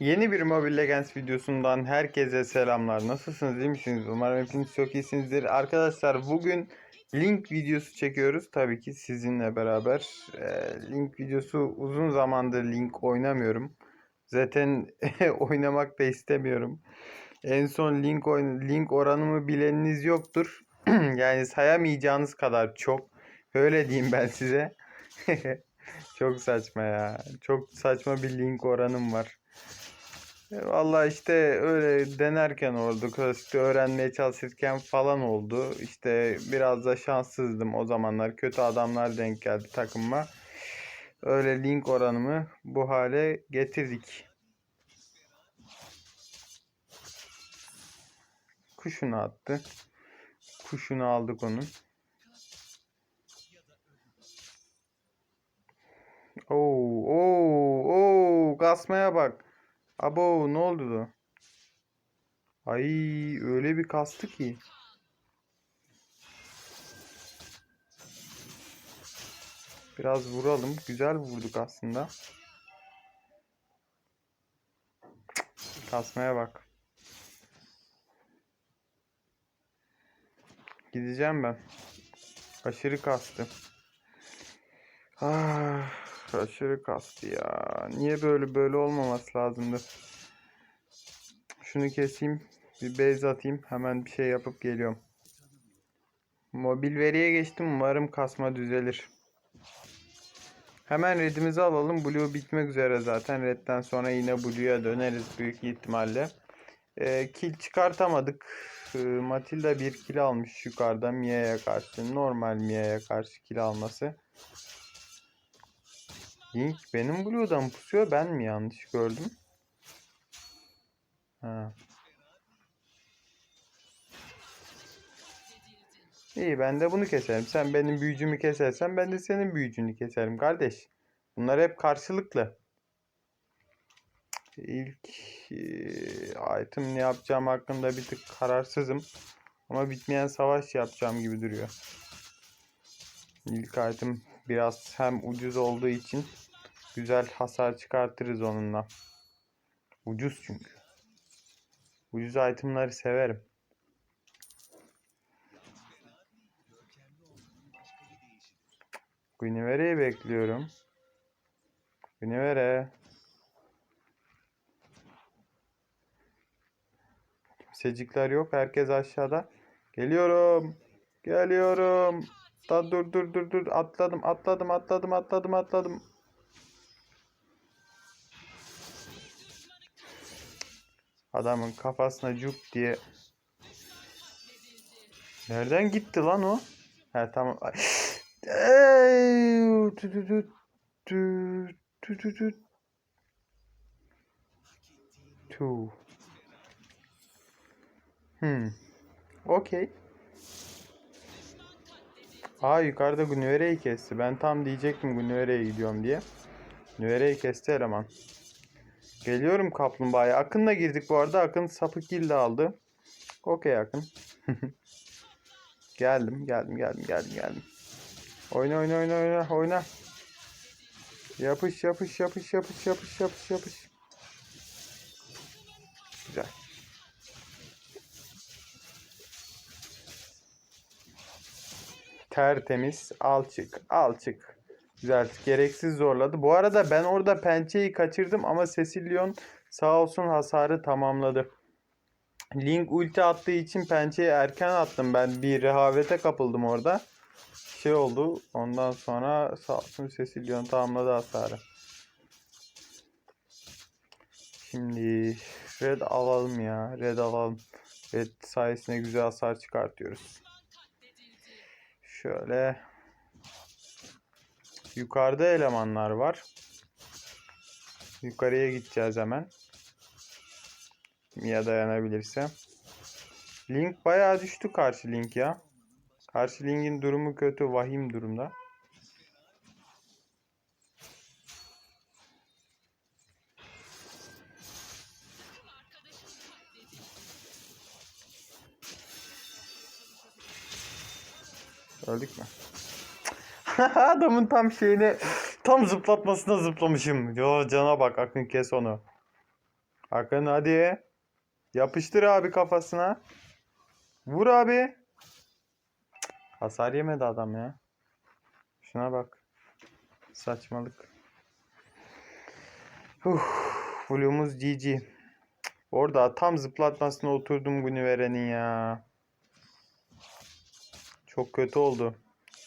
Yeni bir Mobile Legends videosundan herkese selamlar. Nasılsınız, iyi misiniz? Umarım hepiniz çok iyisinizdir. Arkadaşlar bugün Link videosu çekiyoruz. Tabii ki sizinle beraber. Ee, Link videosu uzun zamandır Link oynamıyorum. Zaten oynamak da istemiyorum. En son Link oyun Link oranımı bileniniz yoktur. yani sayamayacağınız kadar çok. Öyle diyeyim ben size. Çok saçma ya. Çok saçma bir link oranım var. E, Vallahi işte öyle denerken oldu. Klasikte öğrenmeye çalışırken falan oldu. İşte biraz da şanssızdım o zamanlar. Kötü adamlar denk geldi takıma. Öyle link oranımı bu hale getirdik. Kuşunu attı. Kuşunu aldık onun. Oo, oo, oo, kasmaya bak. Abo ne oldu? Ay öyle bir kastı ki. Biraz vuralım. Güzel vurduk aslında. Kasmaya bak. Gideceğim ben. Aşırı kastı. Ah, aşırı kastı ya. Niye böyle böyle olmaması lazımdı. Şunu keseyim. Bir base atayım. Hemen bir şey yapıp geliyorum. Mobil veriye geçtim. Umarım kasma düzelir. Hemen redimizi alalım. Blue bitmek üzere zaten. Redden sonra yine Blue'ya döneriz büyük ihtimalle. Ee, kill çıkartamadık. Ee, Matilda bir kill almış yukarıda Mia'ya karşı. Normal Mia'ya karşı kill alması. Link benim Blue'dan pusuyor. Ben mi yanlış gördüm? Ha. İyi ben de bunu keserim. Sen benim büyücümü kesersen ben de senin büyücünü keserim kardeş. Bunlar hep karşılıklı. İlk eee, item ne yapacağım hakkında bir tık kararsızım. Ama bitmeyen savaş yapacağım gibi duruyor. İlk item biraz hem ucuz olduğu için güzel hasar çıkartırız onunla. Ucuz çünkü. Ucuz itemları severim. Guinevere'yi bekliyorum. Guinevere. Kimsecikler yok. Herkes aşağıda. Geliyorum. Geliyorum. Da dur dur dur dur. Atladım atladım atladım atladım atladım. Adamın kafasına cuk diye. Nereden gitti lan o? He tamam. Tü. Hmm. Okey. Aa yukarıda Gunevere'yi kesti. Ben tam diyecektim Gunevere'ye gidiyorum diye. Gunevere'yi kesti eleman. Geliyorum kaplumbağaya. Akın'la girdik bu arada. Akın sapı kill de aldı. Okey Akın. geldim, geldim, geldim, geldim, geldim. Oyna, oyna, oyna, oyna, oyna. Yapış, yapış, yapış, yapış, yapış, yapış, yapış. Güzel. Tertemiz. Al çık. Al. Güzel. Gereksiz zorladı. Bu arada ben orada pençeyi kaçırdım ama Cecilion sağ olsun hasarı tamamladı. Link ulti attığı için pençeyi erken attım. Ben bir rehavete kapıldım orada. Şey oldu. Ondan sonra sağ olsun Cecilion tamamladı hasarı. Şimdi red alalım ya. Red alalım. Red sayesinde güzel hasar çıkartıyoruz. Şöyle yukarıda elemanlar var. Yukarıya gideceğiz hemen. Mia dayanabilirse. Link bayağı düştü karşı Link ya. Karşı Link'in durumu kötü, vahim durumda. Öldük mü? Adamın tam şeyine tam zıplatmasına zıplamışım. Yo cana bak Akın kes onu. Hakan hadi. Yapıştır abi kafasına. Vur abi. Cık, Hasar yemedi adam ya. Şuna bak. Saçmalık. Uf, Blue'umuz GG. Orada tam zıplatmasına oturdum Gunevere'nin ya. Çok kötü oldu.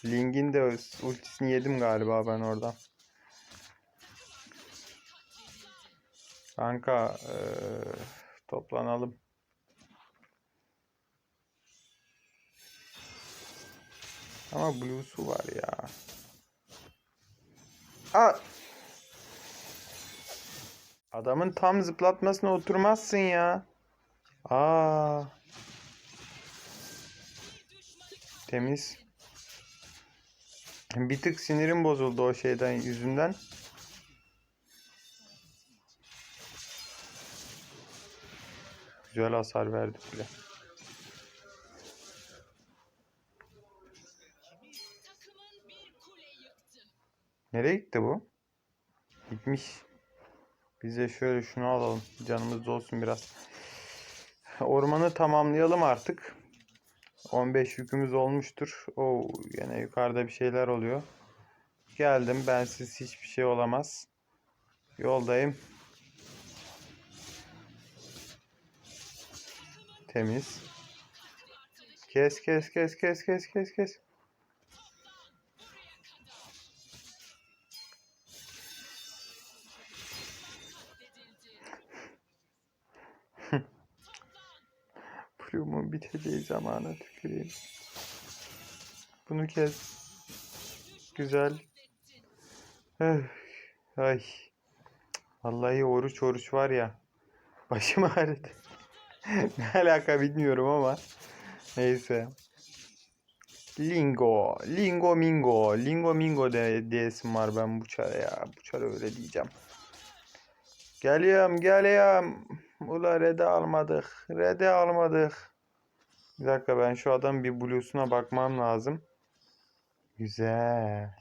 Ling'in de ultisini yedim galiba ben oradan. Kanka eee, toplanalım. Ama Blue'su var ya. Aa! Adamın tam zıplatmasına oturmazsın ya. Aa. Temiz. Bir tık sinirim bozuldu o şeyden yüzünden. Güzel hasar verdik bile. Nereye gitti bu? Gitmiş. Biz de şöyle şunu alalım. Canımız olsun biraz. Ormanı tamamlayalım artık. 15 yükümüz olmuştur. Oo, yine yukarıda bir şeyler oluyor. Geldim. Bensiz hiçbir şey olamaz. Yoldayım. Temiz. Kes kes kes kes kes kes kes. Plumun biteceği zamana tüküreyim. Bunu kes. Güzel. Öf, Ay. Vallahi oruç oruç var ya. Başım ağrıdı. ne alaka bilmiyorum ama. Neyse. Lingo. Lingo mingo. Lingo mingo de, diyesim var ben bu çare ya. Bu çare öyle diyeceğim. Geliyorum geliyorum. Ula red'e almadık. Red'e almadık. Bir dakika ben şu adam bir blues'una bakmam lazım. Güzel.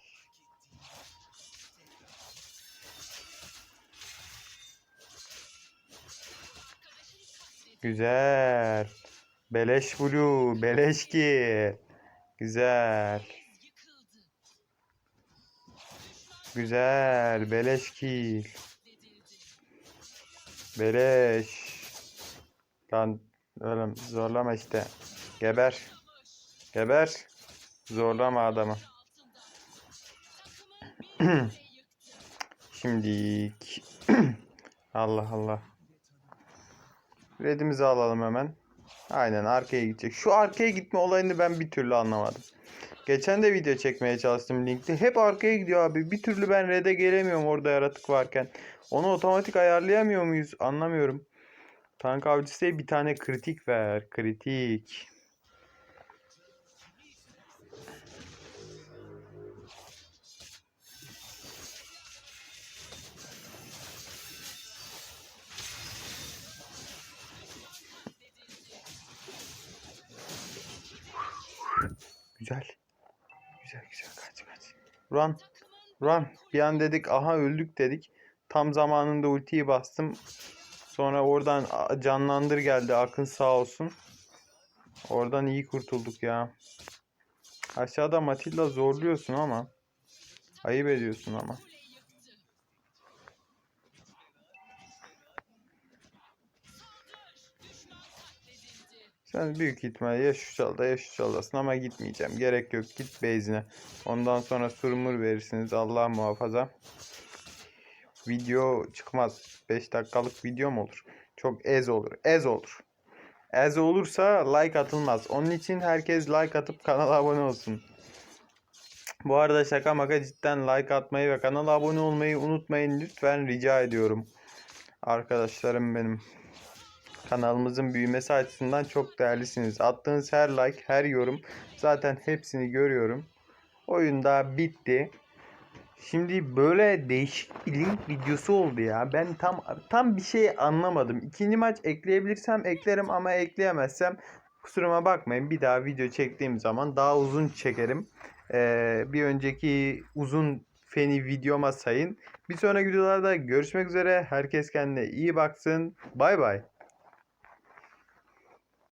Güzel. Beleş blue. Beleş ki. Güzel. Güzel. Beleş kill. Beleş. Lan oğlum zorlama işte. Geber. Geber. Zorlama adamı. Şimdilik. Allah Allah. Redimizi alalım hemen. Aynen arkaya gidecek. Şu arkaya gitme olayını ben bir türlü anlamadım. Geçen de video çekmeye çalıştım linkte. Hep arkaya gidiyor abi. Bir türlü ben red'e gelemiyorum orada yaratık varken. Onu otomatik ayarlayamıyor muyuz? Anlamıyorum. Tank avcısı bir tane kritik ver. Kritik. Güzel. Run. Run. Bir an dedik aha öldük dedik. Tam zamanında ultiyi bastım. Sonra oradan canlandır geldi. Akın sağ olsun. Oradan iyi kurtulduk ya. Aşağıda Matilda zorluyorsun ama. Ayıp ediyorsun ama. Sen büyük ihtimalle ya şu çalda ya şu çaldasın ama gitmeyeceğim. Gerek yok. Git base'ine. Ondan sonra surmur verirsiniz. Allah muhafaza. Video çıkmaz. 5 dakikalık video mu olur? Çok ez olur. Ez olur. Ez olursa like atılmaz. Onun için herkes like atıp kanala abone olsun. Bu arada şaka maka cidden like atmayı ve kanala abone olmayı unutmayın lütfen rica ediyorum. Arkadaşlarım benim. Kanalımızın büyümesi açısından çok değerlisiniz. Attığınız her like, her yorum zaten hepsini görüyorum. Oyun da bitti. Şimdi böyle değişik bir link videosu oldu ya. Ben tam tam bir şey anlamadım. İkinci maç ekleyebilirsem eklerim ama ekleyemezsem kusuruma bakmayın. Bir daha video çektiğim zaman daha uzun çekerim. Ee, bir önceki uzun feni videoma sayın. Bir sonraki videolarda görüşmek üzere. Herkes kendine iyi baksın. Bay bay.